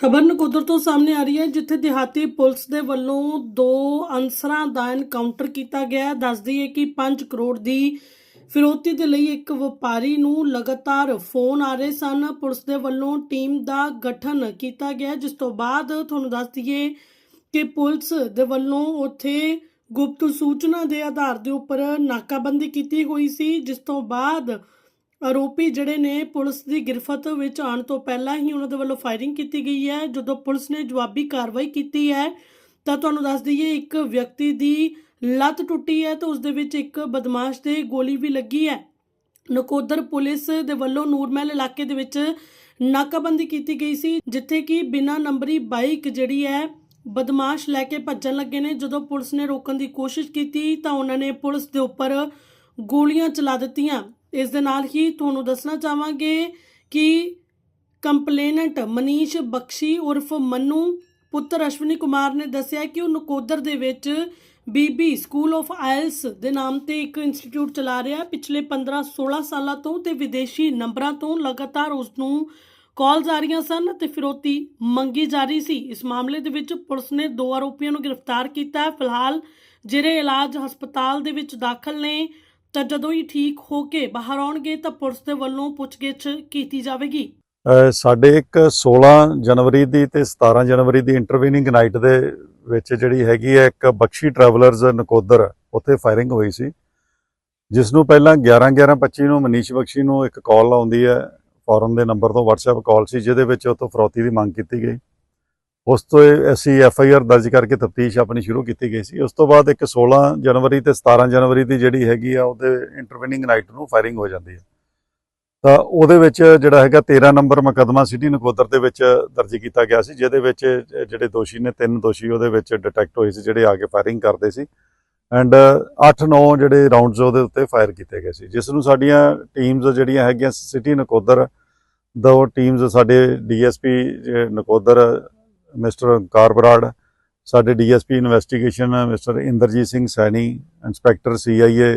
ਖਬਰ ਨਕੋਦਰ ਤੋਂ ਸਾਹਮਣੇ ਆ ਰਹੀ ਹੈ, ਜਿੱਥੇ ਦਿਹਾਤੀ ਪੁਲਿਸ ਦੇ ਵੱਲੋਂ ਦੋ ਅਨਸਰਾਂ ਦਾ ਐਨਕਾਊਂਟਰ ਕੀਤਾ ਗਿਆ ਹੈ। ਦੱਸਦੀ ਹੈ ਕਿ 5 ਕਰੋੜ ਦੀ ਫਿਰੋਤੀ ਦੇ ਲਈ ਇੱਕ ਵਪਾਰੀ ਨੂੰ ਲਗਾਤਾਰ ਫੋਨ ਆ ਰਹੇ ਸਨ। ਪੁਲਿਸ ਦੇ ਵੱਲੋਂ ਟੀਮ ਦਾ ਗਠਨ ਕੀਤਾ ਗਿਆ ਜਿਸ ਤੋਂ ਬਾਅਦ ਤੁਹਾਨੂੰ ਦੱਸ ਦਈਏ ਕਿ ਪੁਲਿਸ ਦੇ ਵੱਲੋਂ ਉੱਥੇ ਗੁਪਤ ਸੂਚਨਾ ਦੇ ਆਧਾਰ ਦੇ ਉੱਪਰ ਨਾਕਾਬੰਦੀ ਕੀਤੀ ਹੋਈ ਸੀ, ਜਿਸ ਤੋਂ ਬਾਅਦ ਆਰੋਪੀ ਜਿਹੜੇ ਨੇ ਪੁਲਿਸ ਦੀ ਗ੍ਰਿਫਤ ਵਿੱਚ ਆਉਣ ਤੋਂ ਪਹਿਲਾਂ ਹੀ ਉਹਨਾਂ ਦੇ ਵੱਲੋਂ ਫਾਇਰਿੰਗ ਕੀਤੀ ਗਈ ਹੈ। ਜਦੋਂ ਪੁਲਿਸ ਨੇ ਜਵਾਬੀ ਕਾਰਵਾਈ ਕੀਤੀ ਹੈ, ਤਾਂ ਤੁਹਾਨੂੰ ਦੱਸ ਦਈਏ, ਇੱਕ ਵਿਅਕਤੀ ਦੀ ਲੱਤ ਟੁੱਟੀ ਹੈ ਤਾਂ ਉਸ ਦੇ ਵਿੱਚ ਇੱਕ ਬਦਮਾਸ਼ ਦੇ ਗੋਲੀ ਵੀ ਲੱਗੀ ਹੈ। ਨਕੋਦਰ ਪੁਲਿਸ ਦੇ ਵੱਲੋਂ ਨੂਰਮਹਿਲ ਇਲਾਕੇ ਦੇ ਵਿੱਚ ਨਾਕਾਬੰਦੀ ਕੀਤੀ ਗਈ ਸੀ, ਜਿੱਥੇ ਕਿ ਬਿਨਾਂ ਨੰਬਰੀ ਬਾਈਕ ਜਿਹੜੀ ਹੈ, ਬਦਮਾਸ਼ ਲੈ ਕੇ ਭੱਜਣ ਲੱਗੇ ਨੇ। ਜਦੋਂ ਪੁਲਿਸ ਨੇ ਰੋਕਣ ਦੀ ਕੋਸ਼ਿਸ਼ ਕੀਤੀ, ਤਾਂ ਉਹਨਾਂ ਨੇ ਪੁਲਿਸ ਦੇ ਉੱਪਰ ਗੋਲੀਆਂ ਚਲਾ ਦਿੱਤੀਆਂ। ਇਸ ਦੇ ਨਾਲ ਹੀ ਤੁਹਾਨੂੰ ਦੱਸਣਾ ਚਾਹਾਂਗੇ ਕਿ ਕੰਪਲੇਨੈਂਟ ਮਨੀਸ਼ ਬਖਸ਼ੀ ਉਰਫ ਮੰਨੂ, ਪੁੱਤਰ ਅਸ਼ਵਨੀ ਕੁਮਾਰ ਨੇ ਦੱਸਿਆ ਕਿ ਉਹ ਨਕੋਦਰ ਦੇ ਵਿੱਚ ਬੀਬੀ ਸਕੂਲ ਆਫ ਆਇਲਸ ਦੇ ਨਾਮ ਤੇ ਇੱਕ ਇੰਸਟੀਚਿਊਟ ਚਲਾ ਰਿਹਾ। ਪਿਛਲੇ 15-16 ਸਾਲਾਂ ਤੋਂ ਤੇ ਵਿਦੇਸ਼ੀ ਨੰਬਰਾਂ ਤੋਂ ਲਗਾਤਾਰ ਉਸ ਨੂੰ ਕਾਲਸ ਆ ਰਹੀਆਂ ਸਨ ਤੇ ਫਿਰੋਤੀ ਮੰਗੀ ਜਾ ਰਹੀ ਸੀ। ਇਸ ਮਾਮਲੇ ਦੇ ਵਿੱਚ ਪੁਲਿਸ ਨੇ ਦੋ ਆਰੋਪੀਆਂ ਨੂੰ ਗ੍ਰਿਫਤਾਰ ਕੀਤਾ। ਹੈ ਫਿਲਹਾਲ ਜਿਹੜੇ ਇਲਾਜ ਹਸਪਤਾਲ ਦੇ ਵਿੱਚ ਦਾਖਲ ਨੇ ਤਾਂ ਜਦੋਂ ਹੀ ਠੀਕ ਹੋ ਕੇ ਬਾਹਰ ਆਉਣਗੇ ਤਾਂ ਪੁਲਿਸ ਦੇ ਵੱਲੋਂ ਪੁੱਛਗਿੱਛ ਕੀਤੀ ਜਾਵੇਗੀ। ਸਾਡੇ ਇੱਕ 16 ਜਨਵਰੀ ਦੀ ਤੇ 17 ਜਨਵਰੀ ਦੀ ਇੰਟਰਵੀਨਿੰਗ ਨਾਈਟ ਦੇ ਵਿੱਚ ਜਿਹੜੀ ਹੈਗੀ ਹੈ, ਇੱਕ ਬਖਸ਼ੀ ਟਰੈਵਲਰਸ ਨਕੋਦਰ, ਉੱਥੇ ਫਾਇਰਿੰਗ ਹੋਈ ਸੀ। ਜਿਸ ਨੂੰ ਪਹਿਲਾਂ 11 11 25 ਨੂੰ ਮਨੀਸ਼ ਬਖਸ਼ੀ ਨੂੰ ਇੱਕ ਕਾਲ ਆਉਂਦੀ ਹੈ ਫੋਰਨ ਦੇ ਨੰਬਰ ਤੋਂ WhatsApp ਕਾਲ ਸੀ, ਜਿਹਦੇ ਵਿੱਚ ਉਹ ਤੋਂ ਫਰੌਤੀ ਦੀ ਮੰਗ ਕੀਤੀ ਗਈ। ਉਸ ਤੋਂ ਅਸੀਂ ਐਫ ਆਈ ਆਰ ਦਰਜ ਕਰਕੇ ਤਫਤੀਸ਼ ਆਪਣੀ ਸ਼ੁਰੂ ਕੀਤੀ ਗਈ ਸੀ। ਉਸ ਤੋਂ ਬਾਅਦ ਇੱਕ 16 ਜਨਵਰੀ ਤੇ 17 ਜਨਵਰੀ ਦੀ ਜਿਹੜੀ ਹੈਗੀ ਆ, ਉਹਦੇ ਇੰਟਰਵਿਨਿੰਗ ਨਾਈਟ ਨੂੰ ਫਾਇਰਿੰਗ ਹੋ ਜਾਂਦੀ ਹੈ ਤਾਂ ਉਹਦੇ ਵਿੱਚ ਜਿਹੜਾ ਹੈਗਾ 13 ਨੰਬਰ ਮੁਕੱਦਮਾ ਸਿਟੀ ਨਕੋਦਰ ਦੇ ਵਿੱਚ ਦਰਜ ਕੀਤਾ ਗਿਆ ਸੀ, ਜਿਹਦੇ ਵਿੱਚ ਜਿਹੜੇ ਦੋਸ਼ੀ ਨੇ, ਤਿੰਨ ਦੋਸ਼ੀ ਉਹਦੇ ਵਿੱਚ ਡਿਟੈਕਟ ਹੋਏ ਸੀ, ਜਿਹੜੇ ਆ ਕੇ ਫਾਇਰਿੰਗ ਕਰਦੇ ਸੀ। ਐਂਡ 8-9 ਜਿਹੜੇ ਰਾਉਂਡਸ ਉਹਦੇ ਉੱਤੇ ਫਾਇਰ ਕੀਤੇ ਗਏ ਸੀ। ਜਿਸ ਨੂੰ ਸਾਡੀਆਂ ਟੀਮਸ ਜਿਹੜੀਆਂ ਹੈਗੀਆਂ ਸਿਟੀ ਨਕੋਦਰ, ਦੋ ਟੀਮਸ ਸਾਡੇ ਡੀਐਸਪੀ, ਨਕੋਦਰ ਮਿਸਟਰ ਕਾਰਬਰਾੜ ਸਾਡੇ DSP investigation mister Inderjit Singh Saini, inspector CIA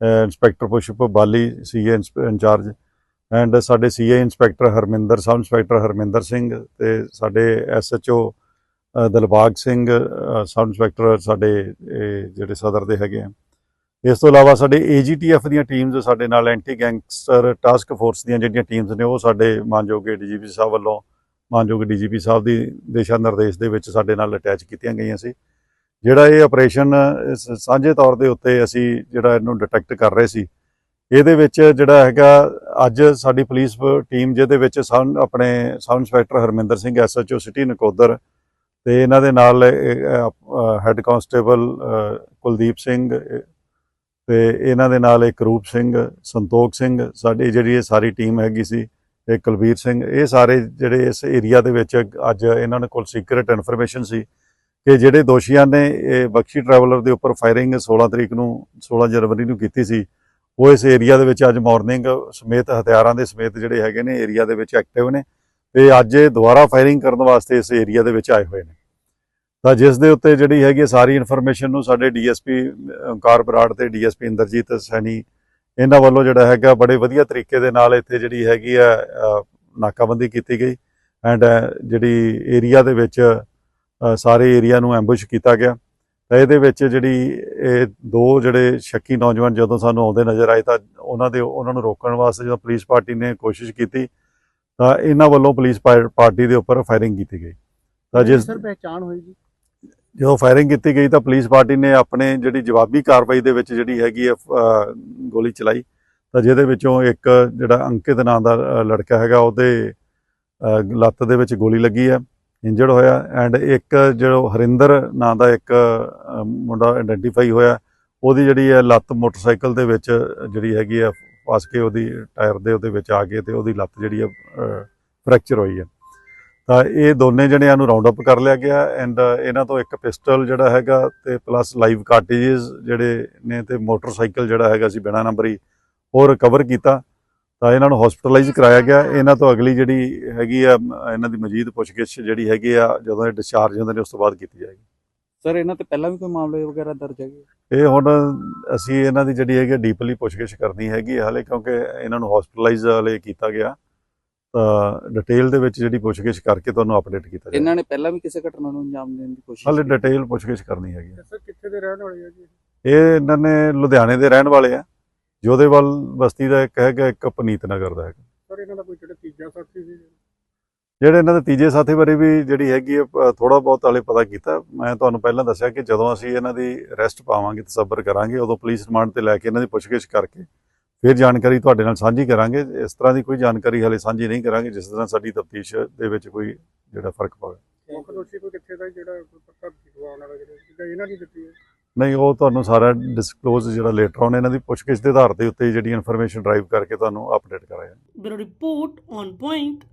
inspector Pushp Bali, CA incharge, and ਸਾਡੇ CA inspector Harminder, sub inspector Harminder Singh ਤੇ ਸਾਡੇ SHO Dalbagh Singh sub inspector ਸਾਡੇ ਜਿਹੜੇ ਸਦਰ ਦੇ ਹੈਗੇ ਆ। ਇਸ ਤੋਂ ਇਲਾਵਾ ਸਾਡੇ ਏਜੀਟੀਐਫ ਦੀਆਂ ਟੀਮਸ ਸਾਡੇ ਨਾਲ ਐਂਟੀ ਗੈਂਗਸਟਰ ਟਾਸਕ ਫੋਰਸ ਦੀਆਂ ਜਿਹੜੀਆਂ ਟੀਮਸ ਨੇ ਉਹ ਸਾਡੇ ਮਾਨਯੋਗ ਡੀਜੀਪੀ ਸਾਹਿਬ ਵੱਲੋਂ ਮਾਨਯੋਗ ਡੀਜੀਪੀ ਸਾਹਿਬ ਦੀ ਦਿਸ਼ਾ ਨਿਰਦੇਸ਼ ਦੇ ਵਿੱਚ ਸਾਡੇ ਨਾਲ ਅਟੈਚ ਕੀਤੀਆਂ ਗਈਆਂ ਸੀ। ਜਿਹੜਾ ਇਹ ਆਪਰੇਸ਼ਨ ਸਾਂਝੇ ਤੌਰ ਦੇ ਉੱਤੇ ਅਸੀਂ ਜਿਹੜਾ ਇਹਨੂੰ ਡਿਟੈਕਟ ਕਰ ਰਹੇ ਸੀ ਇਹਦੇ ਵਿੱਚ ਜਿਹੜਾ ਹੈਗਾ ਅੱਜ ਸਾਡੀ ਪੁਲਿਸ ਟੀਮ ਜਿਹਦੇ ਵਿੱਚ ਸਬ ਆਪਣੇ sub inspector Harminder Singh SHO city Nakodar ਤੇ ਇਹਨਾਂ ਦੇ ਨਾਲ ਹੈੱਡ ਕਾਂਸਟੇਬਲ ਕੁਲਦੀਪ ਸਿੰਘ ਅਹ, ਤੇ ਇਹਨਾਂ ਦੇ ਨਾਲ ਇੱਕ ਰੂਪ ਸਿੰਘ ਸੰਤੋਖ ਸਿੰਘ ਸਾਡੀ ਜਿਹੜੀ ਇਹ ਸਾਰੀ ਟੀਮ ਹੈਗੀ ਸੀ ਇਹ ਕੁਲਬੀਰ ਸਿੰਘ, ਇਹ ਸਾਰੇ ਜਿਹੜੇ ਇਸ ਏਰੀਆ ਦੇ ਵਿੱਚ ਅੱਜ ਇਹਨਾਂ ਨੇ ਕੋਲ ਸੀਕ੍ਰੀਟ ਇਨਫੋਰਮੇਸ਼ਨ ਸੀ ਕਿ ਜਿਹੜੇ ਦੋਸ਼ੀਆਂ ਨੇ ਇਹ ਬਖਸ਼ੀ ਟਰੈਵਲਰ ਦੇ ਉੱਪਰ ਫਾਇਰਿੰਗ 16 ਤਰੀਕ ਨੂੰ 16 ਜਨਵਰੀ ਨੂੰ ਕੀਤੀ ਸੀ, ਉਹ ਇਸ ਏਰੀਆ ਦੇ ਵਿੱਚ ਅੱਜ ਮਾਰਨਿੰਗ ਸਮੇਤ ਹਥਿਆਰਾਂ ਦੇ ਸਮੇਤ ਜਿਹੜੇ ਹੈਗੇ ਨੇ ਏਰੀਆ ਦੇ ਵਿੱਚ ਐਕਟਿਵ ਨੇ ਤੇ ਅੱਜ ਇਹ ਦੁਬਾਰਾ ਫਾਇਰਿੰਗ ਕਰਨ ਵਾਸਤੇ ਇਸ ਏਰੀਆ ਦੇ ਵਿੱਚ ਆਏ ਹੋਏ ਨੇ। ਤਾਂ ਜਿਸ ਦੇ ਉੱਤੇ ਜਿਹੜੀ ਹੈਗੀ ਹੈ ਸਾਰੀ ਇਨਫੋਰਮੇਸ਼ਨ ਨੂੰ ਸਾਡੇ ਡੀਐਸਪੀ ਓਂਕਾਰ ਬਰਾੜ ਤੇ ਡੀਐਸਪੀ ਇੰਦਰਜੀਤ ਸੈਣੀ ਇਹਨਾਂ ਵੱਲੋਂ ਜਿਹੜਾ ਹੈਗਾ ਬੜੇ ਵਧੀਆ ਤਰੀਕੇ ਦੇ ਨਾਲ ਇੱਥੇ ਜਿਹੜੀ ਹੈਗੀ ਆ ਨਾਕਾਬੰਦੀ ਕੀਤੀ ਗਈ ਐਂਡ ਜਿਹੜੀ ਏਰੀਆ ਦੇ ਵਿੱਚ ਸਾਰੇ ਏਰੀਆ ਨੂੰ ਐਂਬੁਸ਼ ਕੀਤਾ ਗਿਆ। ਤਾਂ ਇਹਦੇ ਵਿੱਚ ਜਿਹੜੀ ਇਹ ਦੋ ਜਿਹੜੇ ਸ਼ੱਕੀ ਨੌਜਵਾਨ ਜਦੋਂ ਸਾਨੂੰ ਆਉਂਦੇ ਨਜ਼ਰ ਆਏ ਤਾਂ ਉਹਨਾਂ ਦੇ ਉਹਨਾਂ ਨੂੰ ਰੋਕਣ ਵਾਸਤੇ ਜਦੋਂ ਪੁਲਿਸ ਪਾਰਟੀ ਨੇ ਕੋਸ਼ਿਸ਼ ਕੀਤੀ ਤਾਂ ਇਹਨਾਂ ਵੱਲੋਂ ਪੁਲਿਸ ਪਾਰਟੀ ਦੇ ਉੱਪਰ ਫਾਇਰਿੰਗ ਕੀਤੀ ਗਈ। ਤਾਂ ਜਿਸ ਸਰ ਪਹਿਚਾਣ ਹੋਈ ਜੀ? ਜਦੋਂ ਫਾਇਰਿੰਗ ਕੀਤੀ ਗਈ ਤਾਂ ਪੁਲਿਸ ਪਾਰਟੀ ਨੇ ਆਪਣੇ ਜਿਹੜੀ ਜਵਾਬੀ ਕਾਰਵਾਈ ਦੇ ਵਿੱਚ ਜਿਹੜੀ ਹੈਗੀ ਹੈ ਗੋਲੀ ਚਲਾਈ। ਤਾਂ ਜਿਹਦੇ ਵਿੱਚੋਂ ਇੱਕ ਜਿਹੜਾ ਅੰਕਿਤ ਨਾਂ ਦਾ ਲੜਕਾ ਹੈਗਾ, ਉਹਦੇ ਲੱਤ ਦੇ ਵਿੱਚ ਗੋਲੀ ਲੱਗੀ ਹੈ ਇੰਜਰਡ ਹੋਇਆ ਐਂਡ ਇੱਕ ਜਿਹੜਾ ਹਰਿੰਦਰ ਨਾਂ ਦਾ ਇੱਕ ਮੁੰਡਾ ਆਇਡੈਂਟੀਫਾਈ ਹੋਇਆ, ਉਹਦੀ ਜਿਹੜੀ ਹੈ ਲੱਤ ਮੋਟਰਸਾਈਕਲ ਦੇ ਵਿੱਚ ਜਿਹੜੀ ਹੈਗੀ ਹੈ, ਫਸ ਕੇ ਉਹਦੀ ਟਾਇਰ ਦੇ ਉਹਦੇ ਵਿੱਚ ਆ ਕੇ ਤੇ ਉਹਦੀ ਲੱਤ ਜਿਹੜੀ ਹੈ ਫ੍ਰੈਕਚਰ ਹੋਈ ਹੈ। ਤਾਂ ਇਹ ਦੋਨੇ ਜਣਿਆਂ ਨੂੰ ਰਾਉਂਡ ਅਪ ਕਰ ਲਿਆ ਗਿਆ ਐਂਡ ਇਹਨਾਂ ਤੋਂ ਇੱਕ ਪਿਸਟਲ ਜਿਹੜਾ ਹੈਗਾ ਤੇ ਪਲੱਸ ਲਾਈਵ ਕਾਰਟੇਜਸ ਜਿਹੜੇ ਨੇ ਤੇ ਮੋਟਰਸਾਈਕਲ ਜਿਹੜਾ ਹੈਗਾ ਸੀ ਬਿਨਾ ਨੰਬਰੀ ਉਹ ਰਿਕਵਰ ਕੀਤਾ। ਤਾਂ ਇਹਨਾਂ ਨੂੰ ਹਸਪੀਟਲਾਈਜ਼ ਕਰਾਇਆ ਗਿਆ। ਇਹਨਾਂ ਤੋਂ ਅਗਲੀ ਜਿਹੜੀ ਹੈਗੀ ਆ ਇਹਨਾਂ ਦੀ ਮਜੀਦ ਪੁੱਛਗਿੱਛ ਜਿਹੜੀ ਹੈਗੀ ਆ ਜਦੋਂ ਇਹ ਡਿਸਚਾਰਜ ਹੁੰਦੇ ਨੇ ਉਸ ਤੋਂ ਬਾਅਦ ਕੀਤੀ ਜਾਏਗੀ। ਸਰ ਇਹਨਾਂ ਤੇ ਪਹਿਲਾਂ ਵੀ ਕੋਈ ਮਾਮਲੇ ਵਗੈਰਾ ਦਰਜ ਹੈਗੇ? ਇਹ ਹੁਣ ਅਸੀਂ ਇਹਨਾਂ ਦੀ ਜਿਹੜੀ ਹੈਗੀ ਡੀਪਲੀ ਪੁੱਛਗਿੱਛ ਕਰਨੀ ਹੈਗੀ ਹਾਲੇ ਕਿਉਂਕਿ ਇਹਨਾਂ ਨੂੰ ਹਸਪੀਟਲਾਈਜ਼ ਹਲੇ ਕੀਤਾ ਗਿਆ। ਤਾਂ ਡਿਟੇਲ ਦੇ ਵਿੱਚ ਜਿਹੜੀ ਪੁੱਛਗਿੱਛ ਕਰਕੇ ਤੁਹਾਨੂੰ ਅਪਡੇਟ ਕੀਤਾ ਜਾਏਗਾ ਇਹਨਾਂ ਨੇ ਪਹਿਲਾਂ ਵੀ ਕਿਸੇ ਘਟਨਾ ਨੂੰ ਅੰਜਾਮ ਦੇਣ ਦੀ ਕੋਸ਼ਿਸ਼ ਹਾਲੇ? ਡਿਟੇਲ ਪੁੱਛਗਿੱਛ ਕਰਨੀ ਹੈਗੀ ਹੈ। ਸਰ ਕਿੱਥੇ ਦੇ ਰਹਿਣ ਵਾਲੇ ਆ ਜੀ ਇਹ? ਇਹਨਾਂ ਨੇ ਲੁਧਿਆਣੇ ਦੇ ਰਹਿਣ ਵਾਲੇ ਆ। ਜੋਧੇਵਾਲ ਬਸਤੀ ਦਾ ਇੱਕ ਹੈਗਾ ਇੱਕ ਪਨੀਤ ਨਗਰ ਦਾ ਹੈਗਾ। ਸਰ ਇਹਨਾਂ ਦਾ ਕੋਈ ਜਿਹੜਾ ਤੀਜਾ ਸਾਥੀ ਸੀ? ਜਿਹੜੇ ਇਹਨਾਂ ਦੇ ਤੀਜੇ ਸਾਥੀ ਬਾਰੇ ਵੀ ਜਿਹੜੀ ਹੈਗੀ ਹੈ ਥੋੜਾ ਬਹੁਤ ਹਾਲੇ ਪਤਾ ਕੀਤਾ। ਮੈਂ ਤੁਹਾਨੂੰ ਪਹਿਲਾਂ ਦੱਸਿਆ ਕਿ ਜਦੋਂ ਅਸੀਂ ਇਹਨਾਂ ਦੀ ਅਰੈਸਟ ਪਾਵਾਂਗੇ ਤਸੱਬਰ ਕਰਾਂਗੇ ਉਦੋਂ ਪੁਲਿਸ ਰਿਮਾਂਡ ਤੇ ਲੈ ਕੇ ਇਹਨਾਂ ਦੀ ਪੁੱਛਗਿੱਛ ਕਰਕੇ ਫਿਰ ਜਾਣਕਾਰੀ ਤੁਹਾਡੇ ਨਾਲ ਸਾਂਝੀ ਕਰਾਂਗੇ। ਇਸ ਤਰ੍ਹਾਂ ਦੀ ਕੋਈ ਜਾਣਕਾਰੀ ਹਾਲੇ ਸਾਂਝੀ ਨਹੀਂ ਕਰਾਂਗੇ ਜਿਸ ਤਰ੍ਹਾਂ ਸਾਡੀ ਤਫਤੀਸ਼ ਦੇ ਵਿੱਚ ਕੋਈ ਜਿਹੜਾ ਫ਼ਰਕ ਪਵੇ। ਮੁੱਖ ਦੋਸ਼ੀ ਕੋਈ ਕਿੱਥੇ ਦਾ ਜਿਹੜਾ ਪੱਕਾ ਦਿਖਵਾਉਣ ਵਾਲਾ ਜਿਹੜਾ ਇਹਨਾਂ ਦੀ ਦਿੱਤੀ ਹੈ। ਨਹੀਂ ਉਹ ਤੁਹਾਨੂੰ ਸਾਰਾ ਡਿਸਕਲੋਜ਼ ਜਿਹੜਾ ਲੇਟਰ ਆਨ ਇਹਨਾਂ ਦੀ ਪੁੱਛਗਿੱਛ ਦੇ ਆਧਾਰ ਦੇ ਉੱਤੇ ਜਿਹੜੀ ਇਨਫੋਰਮੇਸ਼ਨ ਡਰਾਈਵ ਕਰਕੇ ਤੁਹਾਨੂੰ ਅਪਡੇਟ ਕਰਾਂਗੇ ਬਿਊਰੋ ਰਿਪੋਰਟ ਔਨ ਪੁਆਇੰਟ